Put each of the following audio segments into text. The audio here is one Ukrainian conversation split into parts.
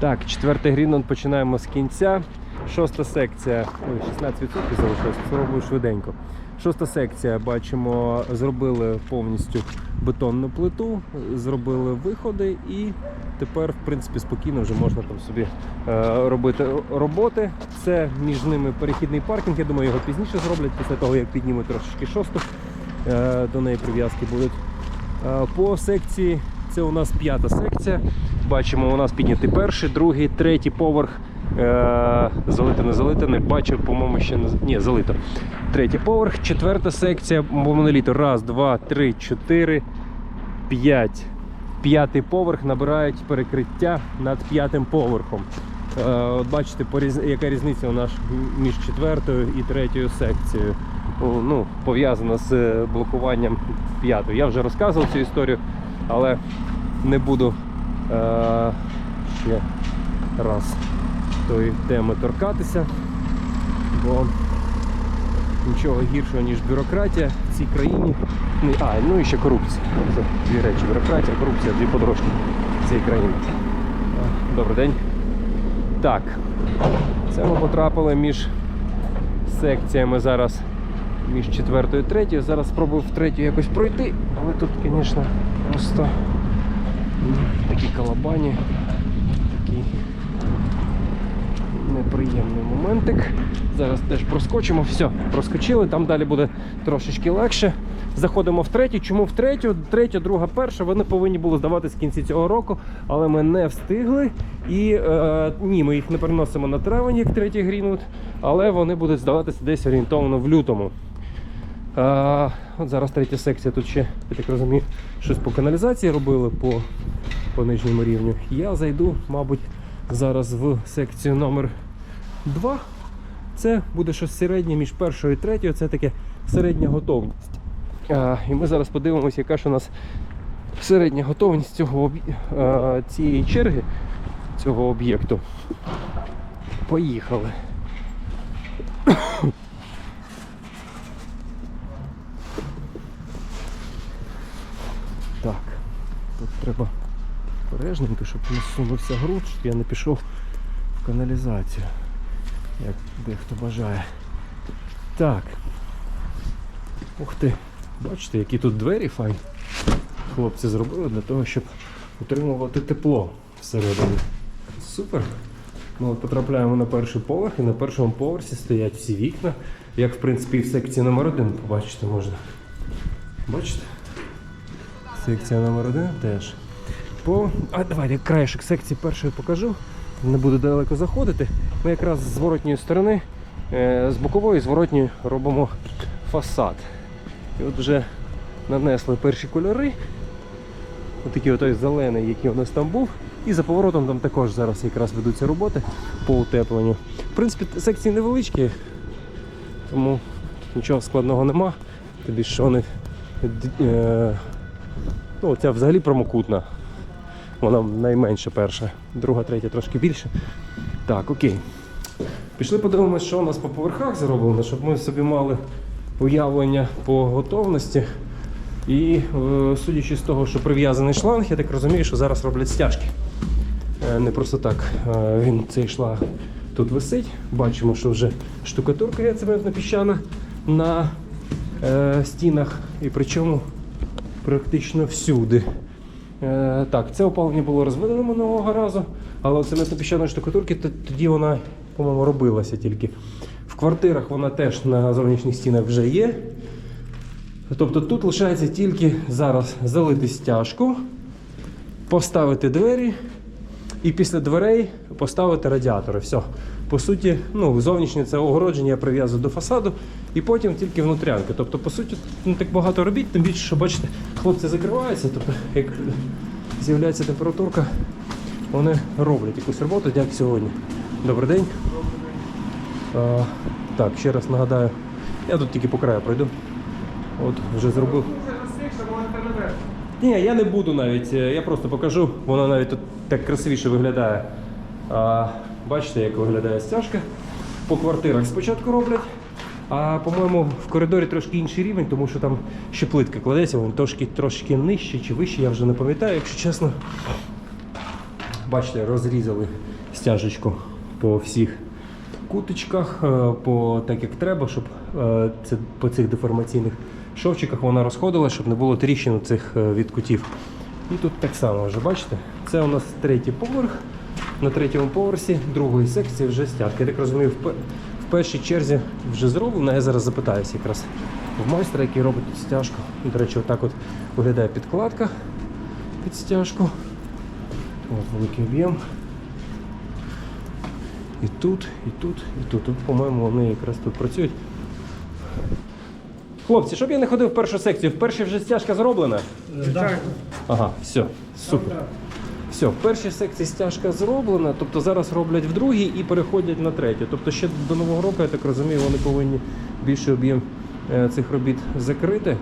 Так, четвертий грінон починаємо з кінця. Шоста секція, ой, 16% залишилось, спробую швиденько. Шоста секція, бачимо, зробили повністю бетонну плиту, зробили виходи і тепер, в принципі, спокійно вже можна там собі е, робити роботи. Це між ними перехідний паркінг. Я думаю, його пізніше зроблять, після того, як піднімуть трошечки шосту. Е, до неї прив'язки будуть. Е, По секції це у нас п'ята секція. Бачимо, у нас піднятий перший, другий, третій поверх. Е, залито, не залито, не бачив, по-моєму, ще не ні, залито. Третій поверх, четверта секція, моноліту. Раз, два, три, чотири, п'ять. П'ятий поверх набирають перекриття над п'ятим поверхом. Е, от бачите, яка різниця у нас між четвертою і третьою секцією. Ну, пов'язана з е, блокуванням п'ятої. Я вже розказував цю історію, але не буду е, ще раз тої теми торкатися, бо нічого гіршого, ніж бюрократія в цій країні. А, ну і ще корупція. Це дві речі. Бюрократія, корупція, дві подорожки в цій країні. Добрий день. Так, це ми потрапили між секціями зараз між четвертою і третьою. Зараз спробую в третю якось пройти, але тут, звісно, просто такі колобані, такий неприємний моментик. Зараз теж проскочимо. Все, проскочили, там далі буде трошечки легше. Заходимо в третю. Чому в третю? Третя, друга, перша. Вони повинні були здаватися в кінці цього року, але ми не встигли. І е, ні, ми їх не переносимо на травень, як третій Грінвуд, але вони будуть здаватися десь орієнтовно в лютому. А, от зараз третя секція. Тут ще, я так розумію, щось по каналізації робили по, по нижньому рівню. Я зайду, мабуть, зараз в секцію номер 2. Це буде щось середнє між першою і третьою. Це таке середня готовність. А, і ми зараз подивимося, яка ж у нас середня готовність цього а, цієї черги, цього об'єкту. Поїхали. Так, тут треба обережненько, щоб не сунувся груд, щоб я не пішов в каналізацію, як дехто бажає. Так. Ух ти, бачите, які тут двері файні. Хлопці зробили для того, щоб утримувати тепло всередині. Супер. Ми от потрапляємо на перший поверх і на першому поверсі стоять всі вікна, як в принципі і в секції номер один побачити можна. Бачите? Секція номер один теж. По... А давайте краєшок секції першої покажу. Не буду далеко заходити. Ми якраз з зворотньої сторони, е, з бокової зворотньої робимо фасад. І от вже нанесли перші кольори. Отакий отой зелений, який у нас там був. І за поворотом там також зараз якраз ведуться роботи по утепленню. В принципі, секції невеличкі, тому нічого складного нема. Тобі що вони. Ну, ця взагалі промокутна. Вона найменша перша, друга, третя трошки більше. Так, окей. Пішли подивимося, що у нас по поверхах зроблено, щоб ми собі мали уявлення по готовності. І е, судячи з того, що прив'язаний шланг, я так розумію, що зараз роблять стяжки. Е, не просто так е, він цей шланг тут висить. Бачимо, що вже штукатурка цементно піщана на стінах, і причому практично всюди. Е, так, це опалення було розведено минулого разу, але цементно піщаної штукатурки тоді вона, по-моєму, робилася тільки. В квартирах вона теж на зовнішніх стінах вже є. Тобто тут лишається тільки зараз залити стяжку, поставити двері і після дверей поставити радіатори. Все. По суті, ну, зовнішнє це огородження я прив'язую до фасаду і потім тільки внутрянки. Тобто, по суті, не так багато робіт, тим більше, що бачите, хлопці закриваються. Тобто, як з'являється температурка, вони роблять якусь роботу, як сьогодні. Добрий день. А, так, ще раз нагадаю, я тут тільки по краю пройду. От, вже зробив. Ні, я не буду навіть, е, я просто покажу, воно навіть тут так красивіше виглядає. А, бачите, як виглядає стяжка. По квартирах спочатку роблять, а по-моєму в коридорі трошки інший рівень, тому що там ще плитка кладеться, він трошки, трошки нижче чи вище, я вже не пам'ятаю, якщо чесно. бачите, розрізали стяжечку по всіх куточках, е, по так як треба, щоб е, це по цих деформаційних шовчиках вона розходила, щоб не було тріщин цих е, від кутів. І тут так само вже бачите, це у нас третій поверх. На третьому поверсі другої секції вже стяжки. Я так розумію, в, першій черзі вже зроблено. Я зараз запитаюся якраз в майстра, який робить стяжку. До речі, отак от виглядає підкладка під стяжку. От великий об'єм. І тут, і тут, і. Тут, по-моєму, вони якраз тут працюють. Хлопці, щоб я не ходив в першу секцію, в першій вже стяжка зроблена. Ага, все, супер. Все, в першій секції стяжка зроблена, тобто зараз роблять в другій і переходять на третю. Тобто ще до нового року, я так розумію, вони повинні більший об'єм е, цих робіт закрити.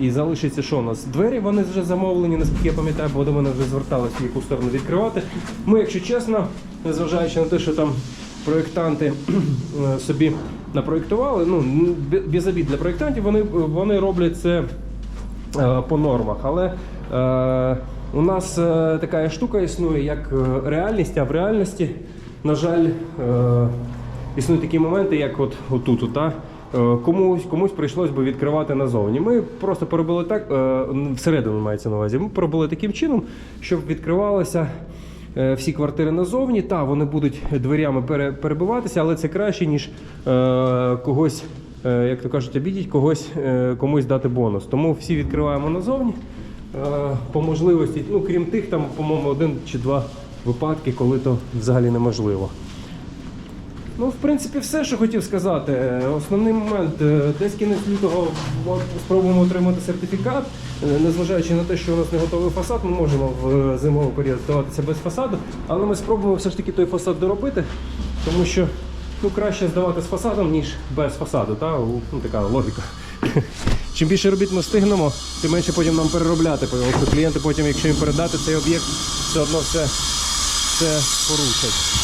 І залишиться що у нас? Двері вони вже замовлені, наскільки я пам'ятаю, бо до мене вже зверталися в яку сторону відкривати. Ми, якщо чесно, незважаючи на те, що там проєктанти е, собі напроєктували, ну без обід для проєктантів, вони, вони роблять це е, по нормах. Але е, у нас е, така штука існує, як е, реальність, а в реальності, на жаль, е, існують такі моменти, як от отут. От, та, комусь, комусь прийшлось би відкривати назовні. Ми просто поробили так, всередину мається на увазі. Ми поробили таким чином, щоб відкривалося. Е, Всі квартири назовні, та вони будуть дверями пере- перебиватися, але це краще, ніж е, когось е, як то кажуть, обідіть когось, комусь дати бонус. Тому всі відкриваємо назовні. По можливості, ну крім тих, там, по-моєму, один чи два випадки, коли то взагалі неможливо. Ну, в принципі, все, що хотів сказати. Е, Основний момент, е, десь кінець лютого спробуємо отримати сертифікат. Е, Незважаючи на те, що у нас не готовий фасад, ми можемо в зимовий період здаватися без фасаду, але ми спробуємо все ж таки той фасад доробити, тому що ну, краще здавати з фасадом, ніж без фасаду. Та? Ну, така логіка. Чим більше робіт ми встигнемо, тим менше потім нам переробляти, тому що клієнти потім, якщо їм передати цей об'єкт, все одно все, все порушать.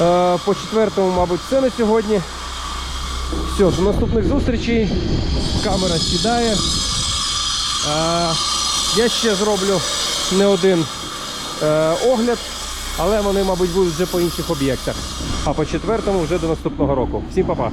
Е, По четвертому, мабуть, все на сьогодні. Все, до наступних зустрічей. Камера сідає. Е, Я ще зроблю не один е, огляд, але вони, мабуть, будуть вже по інших об'єктах. А по четвертому вже до наступного року. Всім па-па!